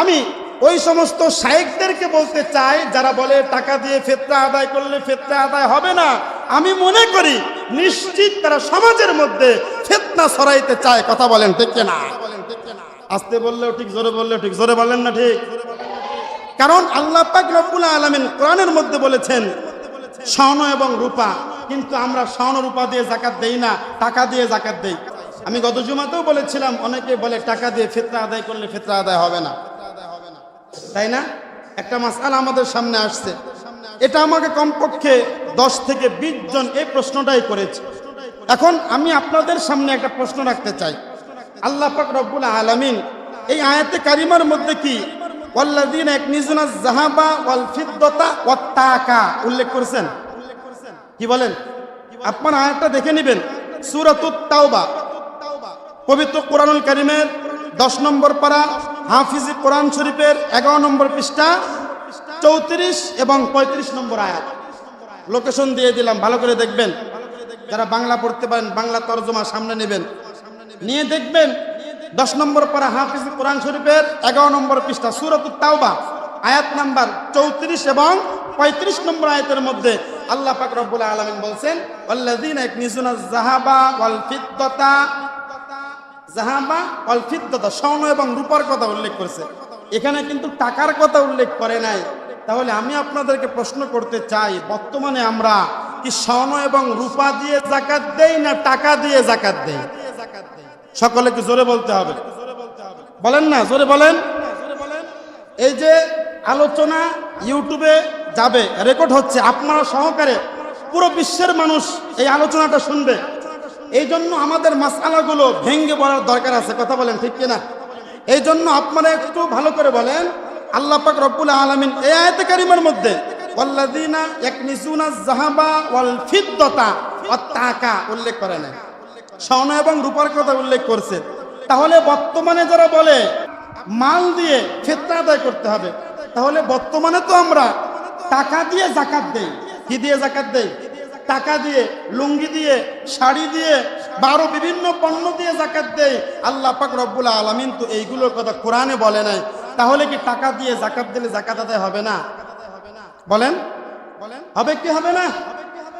আমি ওই সমস্ত শায়েকদেরকে বলতে চাই, যারা বলে টাকা দিয়ে ফেতরা আদায় করলে ফেতরা আদায় হবে না, আমি মনে করি নিশ্চিত তারা সমাজের মধ্যে ফেতনা সরাইতে চায়, কথা বলেন ঠিক না আসতে বললেও ঠিক, জোরে বললেও ঠিক, জোরে বলেন না ঠিক? কারণ আল্লাহ পাক রব্বুল আলামিন কোরআনের মধ্যে বলেছেন, স্বর্ণ এবং রূপা, কিন্তু আমরা স্বর্ণ রূপা দিয়ে জাকাত দেই না, টাকা দিয়ে জাকাত দেই। আমি গত জুমাতেও বলেছিলাম, অনেকে বলে টাকা দিয়ে ফিতরা আদায় করলে ফিতরা আদায় হবে না। তাই না? একটা মাসালা আমাদের সামনে আসছে। এটা আমাকে কমপক্ষে দশ থেকে বিশ জন এই প্রশ্নটাই করেছে। এখন আমি আপনাদের সামনে একটা প্রশ্ন রাখতে চাই। আল্লাহ পাক রব্বুল আলামিন এই আয়াতে কারিমার মধ্যে কি? ওয়াল্লাযীনা ইয়াকনিজুনা যাহাবা ওয়াল ফিদ্দাতা ওয়াত তাকা উল্লেখ করেছেন? কি বলেন? আপনার আয়াতটা দেখে নেবেন। সূরাতুত তাওবা, পবিত্র কোরআনুল কারিমের দশ নম্বর পারা হাফিজি কোরআন শরীফের এগারো নম্বর পৃষ্ঠা, চৌত্রিশ এবং পঁয়ত্রিশ নম্বর আয়াত। লোকেশন দিয়ে দিলাম, ভালো করে দেখবেন। যারা বাংলা পড়তে পারেন, বাংলা তর্জমা সামনে নেবেন। নিয়ে দেখবেন, দশ নম্বর পরে হাফিজ কোরআন শরীফের এগারো নম্বর পৃষ্ঠা, সুরত তাওবা, আয়াত নাম্বার চৌত্রিশ এবং পঁয়ত্রিশ নম্বর আয়াতের মধ্যে আল্লাহ পাক আলামিন বলছেন ওয়াল্লাযীনা ইয়াকনিজুনা যাহাবা ওয়াল ফিদ্দাতা জাহাবা অল ফিদ্দাতা স্বর্ণ এবং রূপার কথা উল্লেখ করেছে। এখানে কিন্তু টাকার কথা উল্লেখ করে নাই। তাহলে আমি আপনাদেরকে প্রশ্ন করতে চাই, বর্তমানে আমরা কি স্বর্ণ এবং রূপা দিয়ে জাকাত দেই না টাকা দিয়ে জাকাত দেই? সকলেকে জোরে বলতে হবে? বলেন না, জোরে বলেন। এই যে আলোচনা ইউটিউবে যাবে, রেকর্ড হচ্ছে, আপনারা সহকারে পুরো বিশ্বের মানুষ এই আলোচনাটা শুনবে। এই জন্য আমাদের মাসালাগুলো ভেঙ্গে বলার দরকার আছে। কথা বলেন ঠিক কিনা? এই জন্য আপনারা একটু ভালো করে বলেন, আল্লাহ পাক রব্বুল আলামিন এই আয়াতে কারিমের মধ্যে, ওয়াল্লাযীনা ইয়াকনিজুনা যাহাবা ওয়াল ফিদ্দাতা ওয়াত তাকা উল্লেখ করে নাই স্বর্ণ এবং রূপার কথা উল্লেখ করছে। তাহলে বর্তমানে যারা বলে, মাল দিয়ে ফেতরা আদায় করতে হবে, তাহলে বর্তমানে তো আমরা টাকা দিয়ে জাকাত দেই। কি দিয়ে জাকাত দেই? টাকা দিয়ে, লুঙ্গি দিয়ে, শাড়ি দিয়ে, বারো বিভিন্ন পণ্য দিয়ে জাকাত দেয়। আল্লাহ পাক রব্বুল আলমিন তো এইগুলোর কথা কোরআনে বলে নাই। তাহলে কি টাকা দিয়ে জাকাত দিলে জাকাত আদায় হবে না? বলেন? হবে কি হবে না?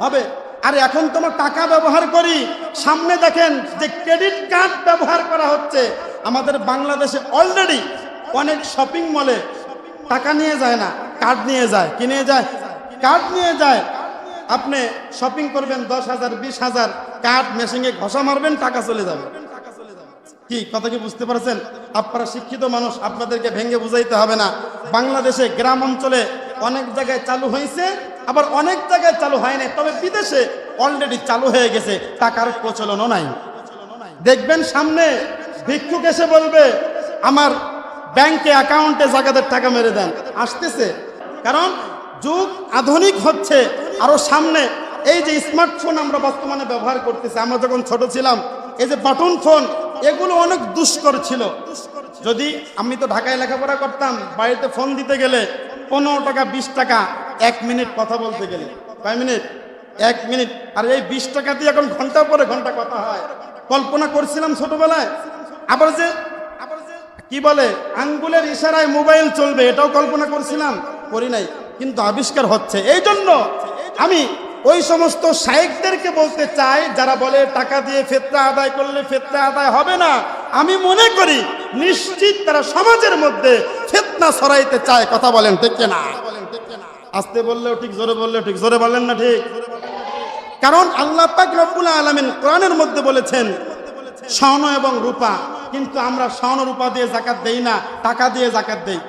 হবে। আর এখন তোমার টাকা ব্যবহার করি। সামনে দেখেন যে ক্রেডিট কার্ড ব্যবহার করা হচ্ছে। আমাদের বাংলাদেশে অলরেডি অনেক শপিং মলে টাকা নিয়ে যায় না কার্ড নিয়ে যায়। কি নিয়ে যায়? কার্ড নিয়ে যায়। আপনি শপিং করবেন দশ হাজার, বিশ হাজার কার্ড মেশিনে ঘষা মারবেন, টাকা চলে যাবে। কি, কথা কি বুঝতে পারছেন? আপনারা শিক্ষিত মানুষ, আপনাদেরকে ভেঙে বুঝাইতে হবে না। বাংলাদেশে গ্রাম অঞ্চলে অনেক জায়গায় চালু হয়েছে, আবার অনেক জায়গায় চালু হয় নাই। তবে বিদেশে অলরেডি চালু হয়ে গেছে, টাকার প্রচলনও নাই। দেখবেন সামনে ভিক্ষুক এসে বলবে, আমার ব্যাংকে অ্যাকাউন্টে জায়গাদের টাকা মেরে দেন। আসতেছে। কারণ যুগ আধুনিক হচ্ছে আরও সামনে, এই যে স্মার্টফোন আমরা বর্তমানে ব্যবহার করতেছি, আমরা যখন ছোট ছিলাম, এই যে বাটন ফোন এগুলো অনেক দুষ্কর ছিল। যদি আমি তো ঢাকায় লেখাপড়া করতাম, বাড়িতে ফোন দিতে গেলে পনেরো টাকা, বিশ টাকা, এক মিনিট কথা বলতে গেলে। কয় মিনিট? এক মিনিট। আর এই বিশ টাকা দিয়ে এখন ঘণ্টা পরে ঘণ্টা কথা হয়। কল্পনা করছিলাম ছোটবেলায়। আবার যে আবার যে কি বলে, আঙ্গুলের ইশারায় মোবাইল চলবে, এটাও কল্পনা করছিলাম। করি নাই। কিন্তু আবিষ্কার হচ্ছে। এই জন্য আমি ওই সমস্ত শায়েকদেরকে বলতে চাই, যারা বলে টাকা দিয়ে ফেতরা আদায় করলে ফেতরা আদায় হবে না, আমি মনে করি নিশ্চিত তারা সমাজের মধ্যে ফেতনা সরাইতে চায়। কথা বলেন, ঠিক না আসতে বললেও ঠিক, জোরে বললেও ঠিক, জোরে বলেন না ঠিক? কারণ আল্লাহ পাক রব্বুল আলামিন কোরআনের মধ্যে বলেছেন, স্বর্ণ এবং রূপা। কিন্তু আমরা স্বর্ণ, রূপা দিয়ে জাকাত দেই না, টাকা দিয়ে জাকাত দেই।